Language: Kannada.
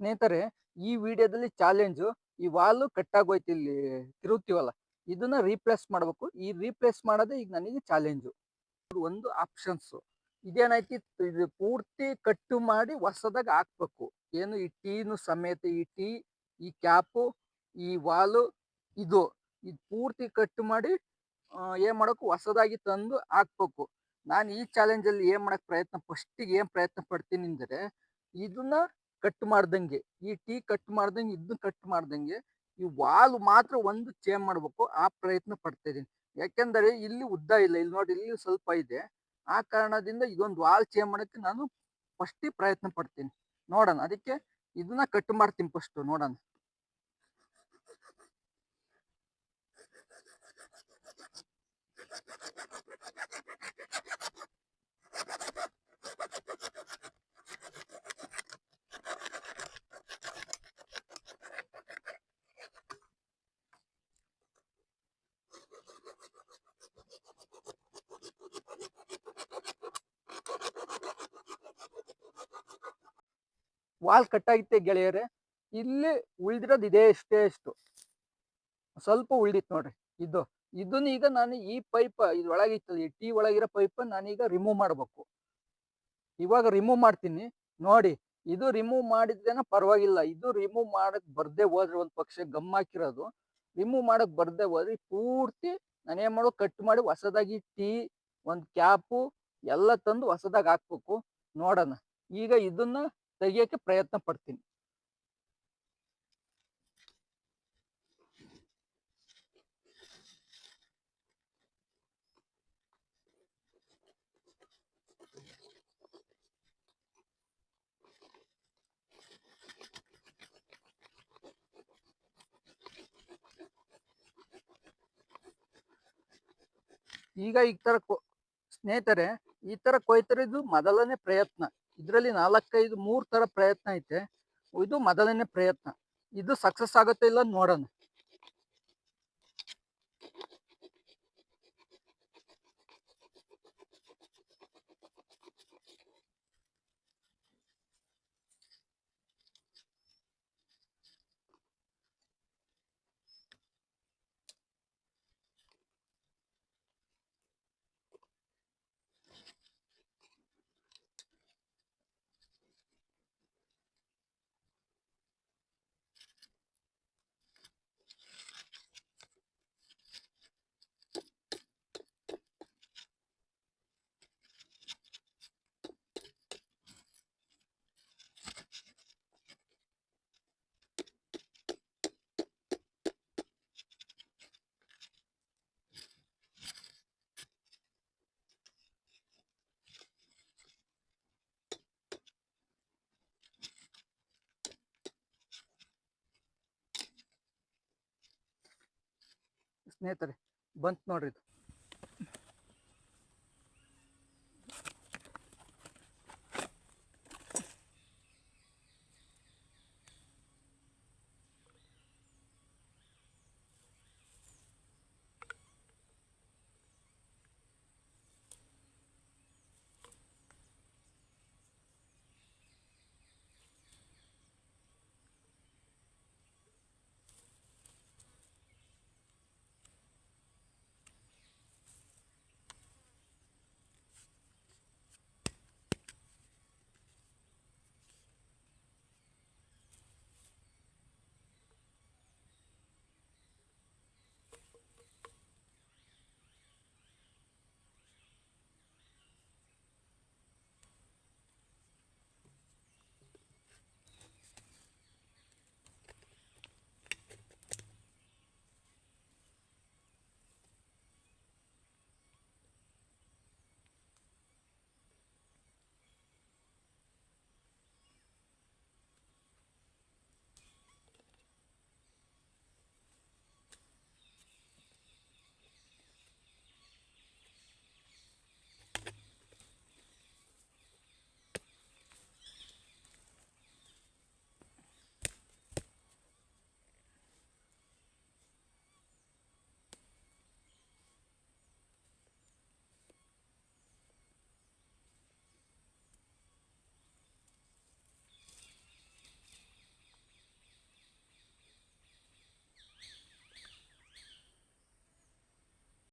ಸ್ನೇಹಿತರೆ, ಈ ವಿಡಿಯೋದಲ್ಲಿ ಚಾಲೆಂಜು ಈ ವಾಲು ಕಟ್ಟಾಗೋಯ್ತು ಇಲ್ಲಿ ತಿರುಗ್ತೀವಲ್ಲ, ಇದನ್ನ ರೀಪ್ಲೇಸ್ ಮಾಡಬೇಕು. ಈ ರೀಪ್ಲೇಸ್ ಮಾಡೋದೇ ಈಗ ನನಗೆ ಚಾಲೆಂಜು ಒಂದು ಆಪ್ಷನ್ಸು ಇದೇನೈತಿ ಇದು ಪೂರ್ತಿ ಕಟ್ಟು ಮಾಡಿ ಹೊಸದಾಗ ಹಾಕ್ಬೇಕು. ಏನು ಈ ಟೀನು ಸಮೇತ ಈ ಟೀ, ಈ ಕ್ಯಾಪು ಈ ವಾಲು, ಇದು. ಇದು ಪೂರ್ತಿ ಕಟ್ಟು ಮಾಡಿ ಏನು ಮಾಡೋಕು, ಹೊಸದಾಗಿ ತಂದು ಹಾಕ್ಬೇಕು. ನಾನು ಈ ಚಾಲೆಂಜಲ್ಲಿ ಏನು ಮಾಡಕ್ ಪ್ರಯತ್ನ ಫಸ್ಟಿಗೆ ಏನು ಪ್ರಯತ್ನ ಪಡ್ತೀನಿ ಅಂದರೆ, ಇದನ್ನ ಕಟ್ ಮಾಡ್ದಂಗೆ, ಈ ಟೀ ಕಟ್ ಮಾಡ್ದಂಗೆ ಇದನ್ನ ಕಟ್ ಮಾಡ್ದಂಗೆ, ಈ ವಾಲ್ ಮಾತ್ರ ಒಂದು ಚೇಂಜ್ ಮಾಡ್ಬೇಕು, ಆ ಪ್ರಯತ್ನ ಪಡ್ತಾ ಇದೀನಿ ಯಾಕೆಂದರೆ ಇಲ್ಲಿ ಉದ್ದ ಇಲ್ಲ, ಇಲ್ಲಿ ನೋಡಿ, ಇಲ್ಲಿ ಸ್ವಲ್ಪ ಇದೆ. ಆ ಕಾರಣದಿಂದ ಇದೊಂದು ವಾಲ್ ಚೇಂಜ್ ಮಾಡಕ್ಕೆ ನಾನು ಫಸ್ಟ್ ಪ್ರಯತ್ನ ಪಡ್ತೀನಿ. ನೋಡೋಣ, ಅದಕ್ಕೆ ಇದನ್ನ ಕಟ್ ಮಾಡ್ತೀನಿ ಫಸ್ಟ್ ನೋಡೋಣ. ವಾಲ್ ಕಟ್ಟಾಗಿತ್ತೆ ಗೆಳೆಯರೆ, ಇಲ್ಲಿ ಉಳಿದಿರೋದು ಇದೇ ಇಷ್ಟೇ ಇಷ್ಟು ಸ್ವಲ್ಪ ಉಳ್ದಿತ್ತು ನೋಡ್ರಿ ಇದು. ಇದನ್ನ ಈಗ ನಾನು ಈ ಪೈಪ್ ಇದ್ರೊಳಗೆ ಈ ಟೀ ಒಳಗಿರೋ ಪೈಪ್ ನಾನೀಗ ರಿಮೂವ್ ಮಾಡ್ಬೇಕು. ಇವಾಗ ರಿಮೂವ್ ಮಾಡ್ತೀನಿ. ನೋಡಿ, ಇದು ರಿಮೂವ್ ಮಾಡಿದ್ರೇನ ಪರವಾಗಿಲ್ಲ. ಇದು ರಿಮೂವ್ ಮಾಡಕ್ ಬರ್ದೇ ಹೋದ್ರೆ ಒಂದ್ ಪಕ್ಷ ಗಮ್ ಹಾಕಿರೋದು. ರಿಮೂವ್ ಮಾಡಕ್ ಬರ್ದೇ ಹೋದ್ರೆ ಪೂರ್ತಿ ನಾನು ಏನ್ ಮಾಡೋ ಕಟ್ ಮಾಡಿ ಹೊಸದಾಗಿ ಟೀ, ಒಂದ್ ಕ್ಯಾಪು ಎಲ್ಲ ತಂದು ಹೊಸದಾಗಿ ಹಾಕ್ಬೇಕು. ನೋಡೋಣ. ಈಗ ಇದನ್ನ ತೆಗಿಯಕ್ಕೆ ಪ್ರಯತ್ನ ಪಡ್ತೀನಿ. ಈಗ ಈ ತರ ಸ್ನೇಹಿತರೆ ಈ ತರ ಕೊಯ್ತರಿದ್ದು ಮೊದಲನೇ ಪ್ರಯತ್ನ. ಇದರಲ್ಲಿ ನಾಲ್ಕೈದು ಮೂರ್ ತರ ಪ್ರಯತ್ನ ಐತೆ. ಇದು ಮೊದಲನೇ ಪ್ರಯತ್ನ. ಇದು ಸಕ್ಸಸ್ ಆಗುತ್ತೆ ಇಲ್ಲ ನೋಡೋಣ. ಸ್ನೇಹಿತರೆ ಬಂತು ನೋಡ್ರಿ ಇದು.